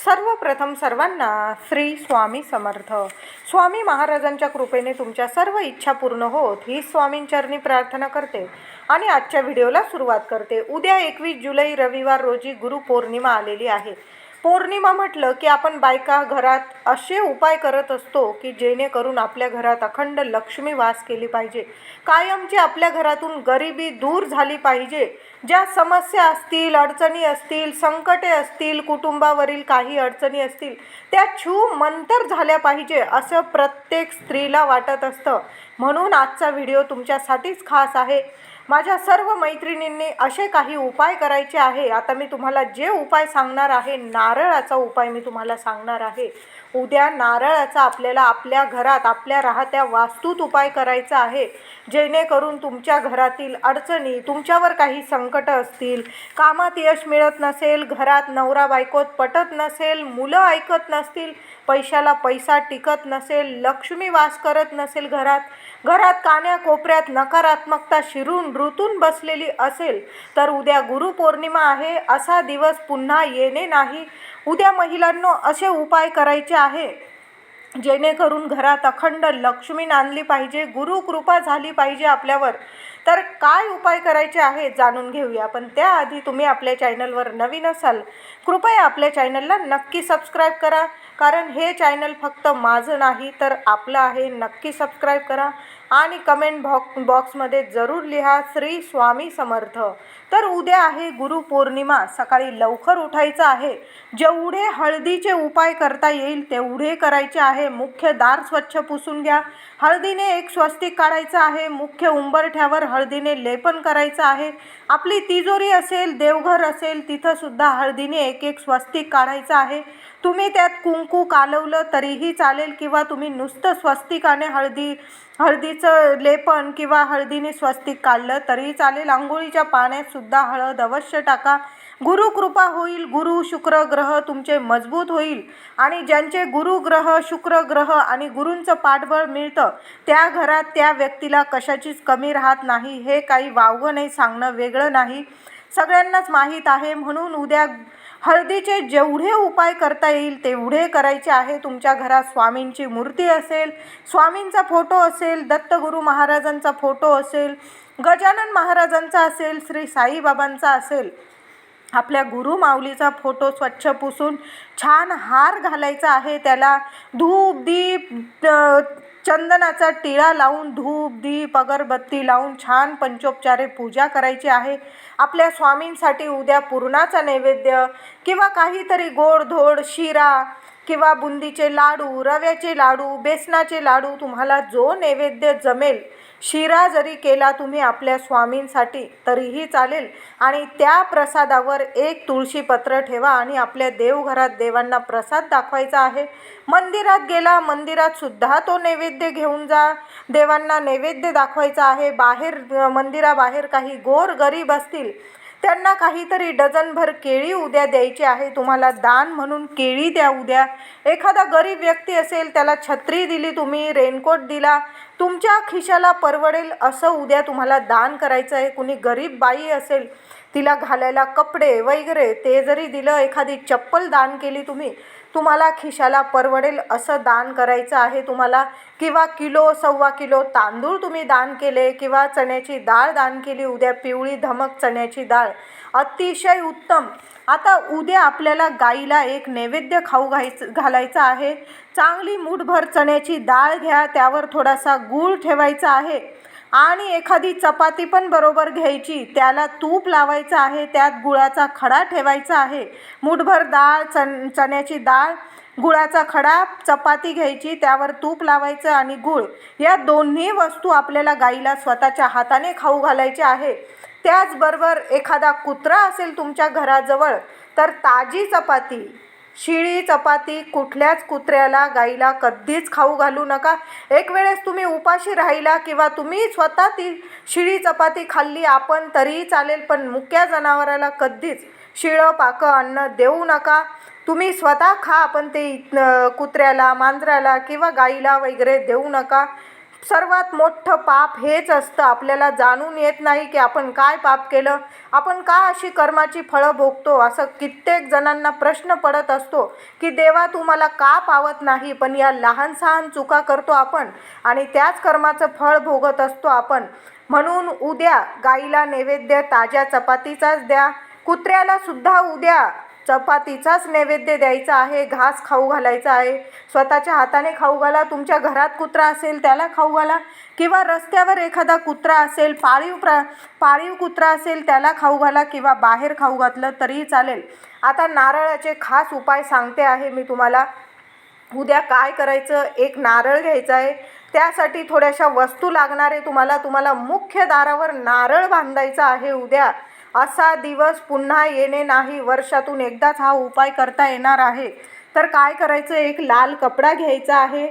सर्वप्रथम सर्वांना श्री स्वामी समर्थ. स्वामी महाराजांच्या कृपेने तुमच्या सर्व इच्छा पूर्ण होत ही स्वामींचरणी प्रार्थना करते आणि आजच्या व्हिडिओला सुरुवात करते. उद्या एकवीस जुलै रविवार रोजी गुरुपौर्णिमा आलेली आहे. पौर्णिमा म्हटलं की आपण बायका घरात असे उपाय करत असतो की जेणेकरून आपल्या घरात अखंड लक्ष्मी वास केली पाहिजे. कायमची आपल्या घरातून गरिबी दूर झाली पाहिजे. ज्या समस्या असतील अडचणी असतील संकटे असतील कुटुंबावरील काही अडचणी असतील त्या छू मंतर झाल्या पाहिजे असं प्रत्येक स्त्रीला वाटत असतं. म्हणून आजचा व्हिडिओ तुमच्यासाठीच खास आहे. माझ्या सर्व मैत्रिणींनी असे काही उपाय करायचे आहे. आता मी तुम्हाला जे उपाय सांगणार आहे नारळाचा उपाय मी तुम्हाला सांगणार आहे. उद्या नारळाचा आपल्याला आपल्या घरात आपल्या राहत्या वास्तूत उपाय करायचा आहे. जेणेकरून तुमच्या घरातील अडचणी तुमच्यावर काही संकट असतील कामात यश मिळत नसेल घरात नवरा बायकोत पटत नसेल मुलं ऐकत नसतील पैशाला पैसा टिकत नसेल लक्ष्मी वास करत नसेल घरात घरात कान्या कोपऱ्यात नकारात्मकता शिरून ऋतून बसलेली असेल तर उद्या गुरुपौर्णिमा आहे असा दिवस पुन्हा येणे नाही. उद्या महिलांनो असे उपाय करायचे आहे. जेणेकरून घरात अखंड लक्ष्मी नांदली पाहिजे गुरुकृपा झाली पाहिजे आपल्यावर. तर काय उपाय करायचे आहे जाणून घेऊया. पण त्याआधी तुम्ही आपल्या चॅनलवर नवीन असाल कृपया आपल्या चॅनलला नक्की सबस्क्राईब करा. कारण हे चॅनल फक्त माझं नाही तर आपलं आहे. नक्की सबस्क्राईब करा. आणि कमेंट बॉक्स बॉक्समध्ये जरूर लिहा श्री स्वामी समर्थ. तर उद्या आहे गुरुपौर्णिमा सकाळी लवकर उठायचं आहे. जेवढे हळदीचे उपाय करता येईल तेवढे करायचे आहे. मुख्य दार स्वच्छ पुसून घ्या. हळदीने एक स्वस्तिक काढायचं आहे. मुख्य उंबरठ्यावर हळदीने लेपन करायचं आहे. आपली तिजोरी असेल देवघर असेल तिथंसुद्धा हळदीने एक एक स्वस्तिक काढायचं आहे. तुम्ही त्यात कुंकू कालवलं तरीही चालेल किंवा तुम्ही नुसतं स्वस्तिकाने हळदी हळदीचं लेपन किंवा हळदीने स्वस्तिक काढलं तरीही चालेल. आंघोळीच्या पाण्यातसुद्धा हळद अवश्य टाका. गुरुकृपा होईल गुरु शुक्र ग्रह तुमचे मजबूत होईल आणि ज्यांचे गुरु ग्रह शुक्र ग्रह आणि गुरूंचं पाठबळ मिळतं त्या घरात त्या व्यक्तीला कशाचीच कमी राहत नाही. हे काही वावगं नाही सांगणं वेगळं नाही. सगळ्यांनाच माहीत आहे म्हणून उद्या हळदीचे जेवढे उपाय करता येईल तेवढे करायचे आहे. तुमच्या घरात स्वामींची मूर्ती असेल स्वामींचा फोटो असेल दत्तगुरू महाराजांचा फोटो असेल गजानन महाराजांचा असेल श्री साईबाबांचा असेल आपल्या गुरु माऊलीचा फोटो स्वच्छ पुसून छान हार घालायचा आहे. त्याला धूप दीप चंदनाचा टिळा लावून धूप दीप अगरबत्ती लावून छान पंचोपचारे पूजा करायची आहे. आपल्या स्वामींसाठी उद्या पुरणाचा नैवेद्य किंवा काहीतरी गोडधोड शिरा किंवा बुंदीचे लाडू रव्याचे लाडू बेसनाचे लाडू तुम्हाला जो नैवेद्य जमेल शिरा जरी केला तुम्ही आपल्या स्वामींसाठी तरीही चालेल. आणि त्या प्रसादावर एक तुळशीपत्र ठेवा आणि आपल्या देवघरात देवांना प्रसाद दाखवायचा आहे. मंदिरात गेला मंदिरात सुद्धा तो नैवेद्य घेऊन जा. देवांना नैवेद्य दाखवायचा आहे. बाहेर मंदिराबाहेर काही गोर गरीब असतील त्यांना काहीतरी डझनभर केळी उद्या द्यायची आहे. तुम्हाला दान म्हणून केळी द्या उद्या. एखादा गरीब व्यक्ती असेल त्याला छत्री दिली तुम्ही रेनकोट दिला तुमच्या खिशाला परवडेल असं उद्या तुम्हाला दान करायचं आहे. कुणी गरीब बाई असेल तिला घालायला कपडे वगैरे ते जरी दिलं एखादी चप्पल दान केली तुम्ही तुम्हाला खिशाला परवडेल असं दान करायचं आहे तुम्हाला. किंवा किलो सव्वा किलो तांदूळ तुम्ही दान केले किंवा चण्याची डाळ दान केली उद्या पिवळी धमक चण्याची डाळ. अतिशय उत्तम. आता उद्या आपल्याला गाईला एक नैवेद्य खाऊ घायचं घालायचं आहे. चांगली मूठभर चण्याची डाळ घ्या त्यावर थोडासा गूळ ठेवायचा आहे. आणि एखादी चपाती पण बरोबर घ्यायची त्याला तूप लावायचं आहे त्यात गुळाचा खडा ठेवायचा आहे. मूठभर डाळ चण चण्याची डाळ गुळाचा खडा चपाती घ्यायची त्यावर तूप लावायचं आणि गुळ. या दोन्ही वस्तू आपल्याला गाईला स्वतःच्या हाताने खाऊ घालायचे आहे. त्याचबरोबर एखादा कुत्रा असेल तुमच्या घराजवळ तर ताजी चपाती शिळी चपाती कुठल्याच कुत्र्याला गाईला कधीच खाऊ घालू नका. एक वेळेस तुम्ही उपाशी राहिला किंवा तुम्ही स्वतः ती शिळी चपाती खाल्ली आपण तरीही चालेल पण मुक्या जनावराला कधीच शिळं पाकं अन्न देऊ नका. तुम्ही स्वतः खा पण ते कुत्र्याला मांजराला किंवा गाईला वगैरे देऊ नका. सर्वात मोठं पाप हेच असतं. आपल्याला जाणून येत नाही की आपण काय पाप केलं. आपण का अशी कर्माची फळं भोगतो? असं कित्येक जणांना प्रश्न पडत असतो की देवा तू मला का पावत नाही? पण या लहान सहान चुका करतो आपण आणि त्याच कर्माचं फळ भोगत असतो आपण. म्हणून उद्या गाईला नैवेद्य ताज्या चपातीचाच द्या. कुत्र्याला सुद्धा उद्या चपातीचाच नैवेद्य द्यायचा आहे घास खाऊ घालायचा आहे. स्वतःच्या हाताने खाऊ घाला तुमच्या घरात कुत्रा असेल त्याला खाऊ घाला. किंवा रस्त्यावर एखादा कुत्रा असेल पाळीव प्रा पाळीव कुत्रा असेल त्याला खाऊ घाला किंवा बाहेर खाऊ घातलं तरीही चालेल. आता नारळाचे खास उपाय सांगते आहे मी तुम्हाला. उद्या काय करायचं? एक नारळ घ्यायचा आहे. त्यासाठी थोड्याशा वस्तू लागणार आहे तुम्हाला. तुम्हाला मुख्य दारावर नारळ बांधायचा आहे उद्या. असा दिवस पुन्हा येणे नाही. वर्षातून एकदाच हा उपाय करता येणार आहे. तर काय करायचं? एक लाल कपडा घ्यायचा आहे.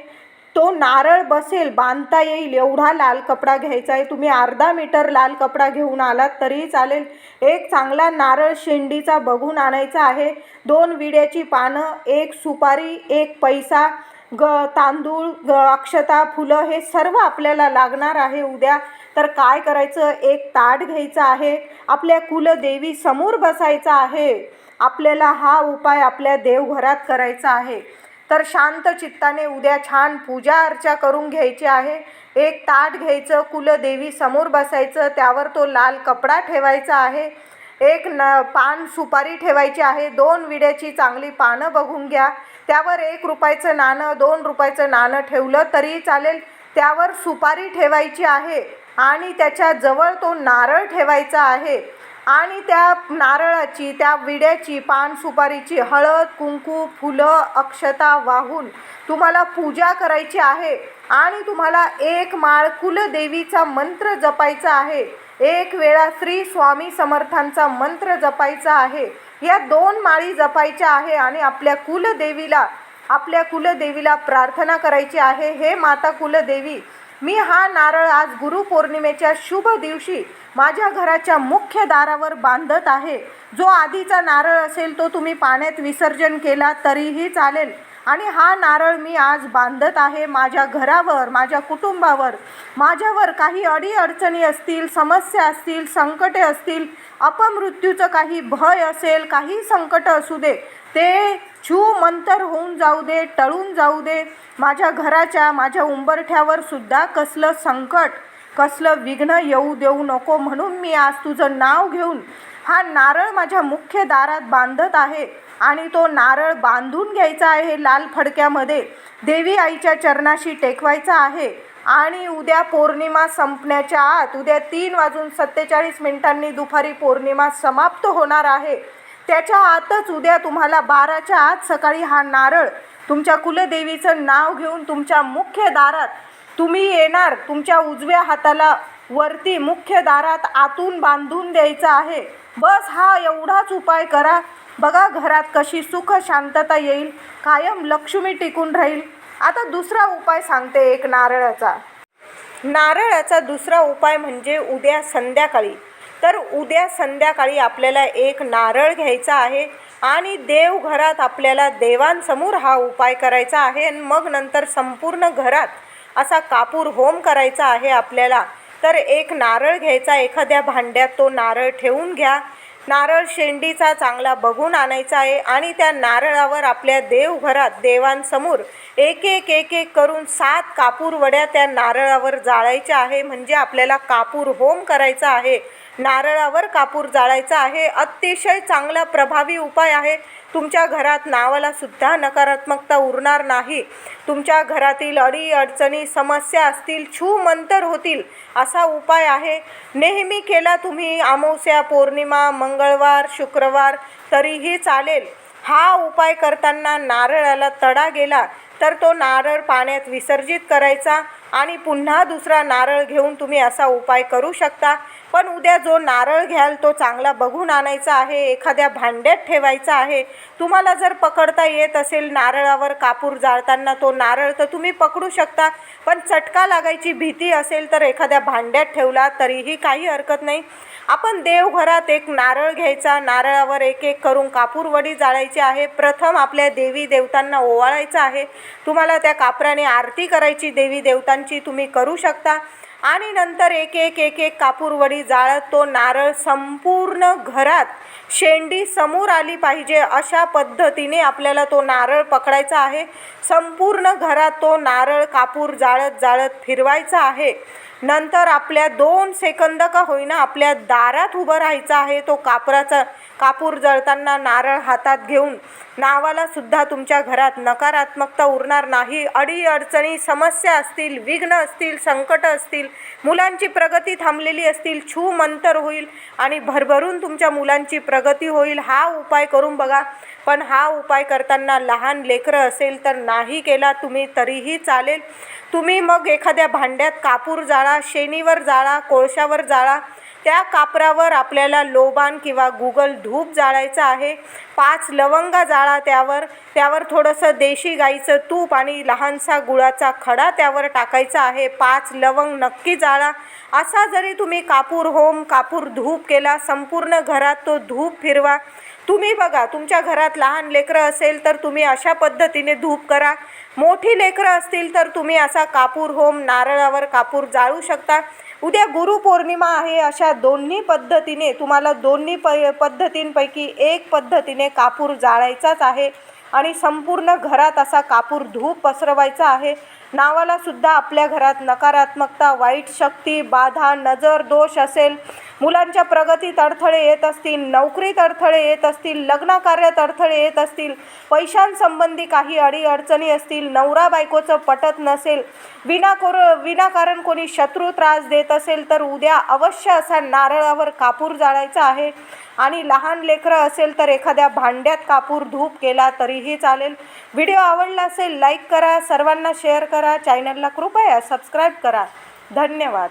तो नारळ बसेल बांधता येईल एवढा लाल कपडा घ्यायचा आहे. तुम्ही अर्धा मीटर लाल कपडा घेऊन आलात तरीही चालेल. एक चांगला नारळ शेंडीचा बघून आणायचा आहे. दोन विड्याची पानं एक सुपारी एक पैसा ग तांदूळ ग अक्षता फुलं हे सर्व आपल्याला लागणार आहे उद्या. तर काय करायचं? एक ताट घ्यायचं आहे. आपल्या कुलदेवी समोर बसायचं आहे. आपल्याला हा उपाय आपल्या देवघरात करायचा आहे. तर शांत चित्ताने उद्या छान पूजा अर्चा करून घ्यायची आहे. एक ताट घ्यायचं कुलदेवी समोर बसायचं त्यावर तो लाल कपडा ठेवायचा आहे. एक न पान सुपारी ठेवायची आहे. दोन विड्याची चांगली पानं बघून घ्या. त्यावर एक रुपयाचं नाणं दोन रुपयाचं नाणं ठेवलं तरी चालेल. त्यावर सुपारी ठेवायची आहे आणि त्याच्याजवळ तो नारळ ठेवायचा आहे. आणि त्या नारळाची त्या विड्याची पान सुपारीची हळद कुंकू फुलं अक्षता वाहून तुम्हाला पूजा करायची आहे. आणि तुम्हाला एक माळ कुलदेवीचा मंत्र जपायचा आहे. एक वेळा श्री स्वामी समर्थांचा मंत्र जपायचा आहे. या दोन माळी जपायच्या आहे आणि आपल्या कुलदेवीला आपल्या कुलदेवीला प्रार्थना करायची आहे. हे माता कुलदेवी मी हा नारळ आज गुरुपौर्णिमेच्या शुभ दिवशी माझ्या घराच्या मुख्य दारावर बांधत आहे. जो आधीचा नारळ असेल तो तुम्ही पाण्यात विसर्जन केला तरीही चालेल. आणि हा नारळ मी आज बांधत आहे माझ्या घरावर माझ्या कुटुंबावर. माझ्यावर काही अडीअडचणी असतील समस्या असतील संकटे असतील अपमृत्यूचं काही भय असेल काही संकट असू दे ते छू मंतर होऊन जाऊ दे टळून जाऊ दे. माझ्या घराच्या माझ्या उंबरठ्यावर सुद्धा कसलं संकट कसलं विघ्न येऊ देऊ नको म्हणून मी आज तुझं नाव घेऊन हा नारळ माझ्या मुख्य दारात बांधत आहे. आणि तो नारळ बांधून घ्यायचा आहे लाल फडक्यामध्ये. देवी आईच्या चरणाशी टेकवायचा आहे आणि उद्या पौर्णिमा संपण्याच्या आत उद्या तीन वाजून सत्तेचाळीस मिनिटांनी दुपारी पौर्णिमा समाप्त होणार आहे. त्याच्या आतच उद्या तुम्हाला बाराच्या आत सकाळी हा नारळ तुमच्या कुलदेवीचं नाव घेऊन तुमच्या मुख्य दारात तुम्ही येणार तुमच्या उजव्या हाताला वरती मुख्य दारात आतून बांधून द्यायचा आहे. बस हा एवढाच उपाय करा. बघा घरात कशी सुख शांतता येईल. कायम लक्ष्मी टिकून राहील. आता दुसरा उपाय सांगते एक नारळाचा. नारळाचा दुसरा उपाय म्हणजे उद्या संध्याकाळी. तर उद्या संध्याकाळी आपल्याला एक नारळ घ्यायचा आहे आणि देवघरात आपल्याला देवांसमोर हा उपाय करायचा आहे आणि मग नंतर संपूर्ण घरात असा कापूर होम करायचा आहे आपल्याला. तर एक नारळ घ्यायचा एखाद्या भांड्यात तो नारळ ठेवून घ्या. नारळ शेंडीचा चांगला बघून आणायचा आहे आणि त्या नारळावर आपल्या देवघरात देवांसमोर एक एक एक एक करून सात कापूर वड्या त्या नारळावर जाळायच्या आहे. म्हणजे आपल्याला कापूर होम करायचा आहे. नारळावर कापूर जाळायचा आहे. अतिशय चांगला प्रभावी उपाय आहे. तुमच्या घरात नावाला सुद्धा नकारात्मकता उरणार नाही. तुमच्या घरातील अडी अडचणी समस्या असतील छू मंतर होतील असा उपाय आहे. नेहमी केला तुम्ही अमावस्या पौर्णिमा मंगळवार शुक्रवार तरीही चालेल. हा उपाय करताना नारळाला तडा गेला तर तो नारळ पाण्यात विसर्जित करायचा आणि पुन्हा दुसरा नारळ घेऊन तुम्ही असा उपाय करू शकता. पण उद्या जो नारळ घ्याल तो चांगला बघून आणायचा आहे एखाद्या भांड्यात ठेवायचा आहे. तुम्हाला जर पकडता येत असेल नारळावर कापूर जाळताना तो नारळ तर तुम्ही पकडू शकता पण चटका लागायची भीती असेल तर एखाद्या भांड्यात ठेवला तरीही काही हरकत नाही. आपण देवघरात एक नारळ घ्यायचा नारळावर एक एक करून कापूरवडी जाळायची आहे. प्रथम आपल्या देवी देवतांना ओवाळायचं आहे. तुम्हाला त्या कापराने आरती करायची देवी देवतांची तुम्ही करू शकता. आणि नंतर एक एक एक एक कापूरवडी जाळत तो नारळ संपूर्ण घरात शेंडी समोर आली पाहिजे अशा पद्धतीने आपल्याला तो नारळ पकडायचा आहे. संपूर्ण घरात तो नारळ कापूर जाळत जाळत फिरवायचा आहे. नंतर आपल्या दोन सेकंद का होईना आपल्या दारात उभं राहायचं आहे तो कापराचा कापूर जळताना नारळ हातात घेऊन नावाला सुद्धा तुमच्या घरात नकारात्मकता उरणार नाही. अडी अडचणी समस्या असतील विघ्न असतील संकट असतील मुलांची प्रगती थांबलेली असतील छू मंतर होईल आणि भरभरून तुमच्या मुलांची प्रगती होईल हा उपाय करून बघा. पण हा उपाय करताना लहान लेकरं असेल तर नाही केला तुम्ही तरीही चालेल. तुम्ही मग एखाद्या भांड्यात कापूर जाळा शेणीवर जाळा कोळशावर जाळा त्या कापरावर आपल्याला लोबान किंवा गुगल धूप जाळायचं आहे. पाच लवंगा जाळा त्यावर. त्यावर थोडंसं देशी गाईचं तूप आणि लहानसा गुळाचा खडा त्यावर टाकायचा आहे. पाच लवंग नक्की जाळा. असा जरी तुम्ही कापूर होम कापूर धूप केला संपूर्ण घरात तो धूप फिरवा. तुम्ही बघा तुमच्या घरात लहान लेकरं असेल तर तुम्ही अशा पद्धतीने धूप करा. मोठी लेकरं असतील तर तुम्ही असा कापूर होम नारळावर कापूर जाळू शकता. उद्या गुरुपौर्णिमा आहे अशा दोन्ही पद्धतीने तुम्हाला दोन्ही प पद्धतींपैकी एक पद्धतीने कापूर जाळायचाच आहे आणि संपूर्ण घरात असा कापूर धूप पसरवायचा आहे. नावाला सुद्धा आपल्या घरात नकारात्मकता वाईट शक्ती बाधा नजर दोष असेल. मुलांच्या प्रगतीत अडथळे येत असतील नोकरीत अडथळे येत असतील लग्नकार्यात अडथळे येत असतील पैशांसंबंधी काही अडीअडचणी असतील नवरा बायकोचं पटत नसेल विनाकोर विनाकारण कोणी शत्रू त्रास देत असेल तर उद्या अवश्य असा नारळावर कापूर जाळायचा आहे. आणि लहान लेकरं असेल तर एखाद्या भांड्यात कापूर धूप केला तरीही चालेल. व्हिडिओ आवडला असेल लाईक करा सर्वांना शेअर करा चॅनलला कृपया सबस्क्राईब करा. धन्यवाद.